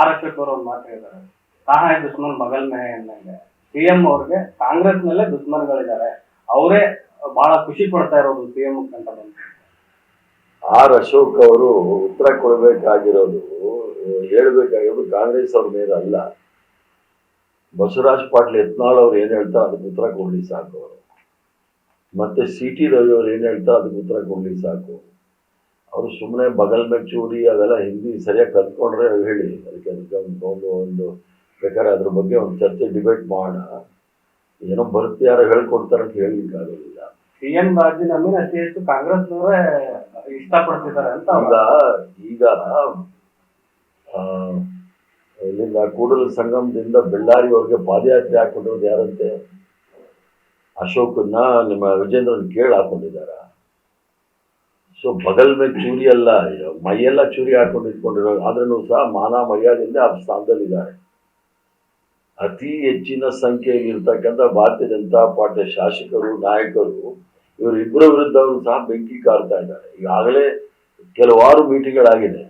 R Ashok ಅವರು ಒಂದು ಮಾತು ಹೇಳಿದ್ದಾರೆ ಕಹಾ ಹೈ ದುಶ್ಮನ್ ಮಗಲ್ ಮೇ ಎಂದಂಗೆ ಸಿ ಎಂ ಅವ್ರಿಗೆ ಕಾಂಗ್ರೆಸ್ ನಲ್ಲೇ ದುಶ್ಮನ್ಗಳಿದ್ದಾರೆ ಅವರೇ ಬಹಳ ಖುಷಿ ಪಡ್ತಾ ಇರೋದು ಸಿಎಂ ಅಂತ ಬಂದು. ಆರ್ ಅಶೋಕ್ ಅವರು ಉತ್ತರ ಕೊಡಬೇಕಾಗಿರೋದು, ಹೇಳ್ಬೇಕಾಗಿರೋದು ಕಾಂಗ್ರೆಸ್ ಅವ್ರ ಮೇಲೆ ಅಲ್ಲ. ಬಸವರಾಜ್ ಪಾಟೀಲ್ ಯತ್ನಾಳ್ ಅವ್ರು ಏನ್ ಹೇಳ್ತಾರೆ ಅದಕ್ಕೆ ಉತ್ತರ ಕೊಡ್ಲಿ ಸಾಕು ಅವರು. ಮತ್ತೆ ಸಿ ಟಿ ರವಿ ಅವ್ರು ಏನ್ ಹೇಳ್ತಾರೆ ಅದಕ್ಕೆ ಉತ್ತರ ಕೊಡ್ಲಿ ಸಾಕು. ಅವರು ಸುಮ್ಮನೆ ಬಗಲ್ ಚೂರಿ ಅವೆಲ್ಲ ಹಿಂದಿ ಸರಿಯಾಗಿ ಕಲ್ತ್ಕೊಂಡ್ರೆ ಹೇಳಿ. ಅದಕ್ಕೆ ಅದಕ್ಕೆ ಒಂದು ಒಂದು ಒಂದು ಬೇಕಾದ್ರೆ ಅದ್ರ ಬಗ್ಗೆ ಒಂದು ಚರ್ಚೆ ಡಿಬೇಟ್ ಮಾಡೋಣ. ಏನೋ ಬರುತ್ತೆ ಯಾರು ಹೇಳ್ಕೊಡ್ತಾರೆ ಅಂತ ಹೇಳಲಿಕ್ಕೆ ಆಗೋದಿಲ್ಲ. ಮಾರ್ಜಿನ್ ರಾಜೀನಾಮೆನ ಅತಿ ಹೆಚ್ಚು ಕಾಂಗ್ರೆಸ್ನವರೇ ಇಷ್ಟಪಡ್ತಿದ್ದಾರೆ ಅಂತ ಈಗ ಈಗ ಆ, ಇಲ್ಲಿಂದ ಕೂಡಲ ಸಂಗಮದಿಂದ ಬೆಳ್ಳಾರಿವರೆಗೆ ಪಾದಯಾತ್ರೆ ಹಾಕೊಂಡಿರೋದು ಯಾರಂತೆ? ಅಶೋಕನ್ನ ನಿಮ್ಮ ವಿಜೇಂದ್ರನ್ ಕೇಳಿ ಹಾಕೊಂಡಿದಾರ ಸೊ ಬಗಲ್ ಮೇಲೆ ಚೂರಿ ಎಲ್ಲ ಮೈಯೆಲ್ಲ ಚೂರಿ ಹಾಕೊಂಡು ಇಟ್ಕೊಂಡಿರೋ ಆದ್ರೂ ಸಹ ಮಾನ ಮರ್ಯಾದೆಯಿಂದ ಆ ಸ್ಥಾನದಲ್ಲಿದ್ದಾರೆ. ಅತಿ ಹೆಚ್ಚಿನ ಸಂಖ್ಯೆಯಲ್ಲಿ ಇರ್ತಕ್ಕಂಥ ಭಾರತೀಯ ಜನತಾ ಪಾರ್ಟಿಯ ಶಾಸಕರು, ನಾಯಕರು ಇವರಿಬ್ಬರ ವಿರುದ್ಧ ಅವರು ಸಹ ಬೆಂಕಿ ಕಾರ್ತಾ ಇದ್ದಾರೆ. ಈಗಾಗಲೇ ಕೆಲವಾರು ಮೀಟಿಂಗ್ಗಳಾಗಿದೆ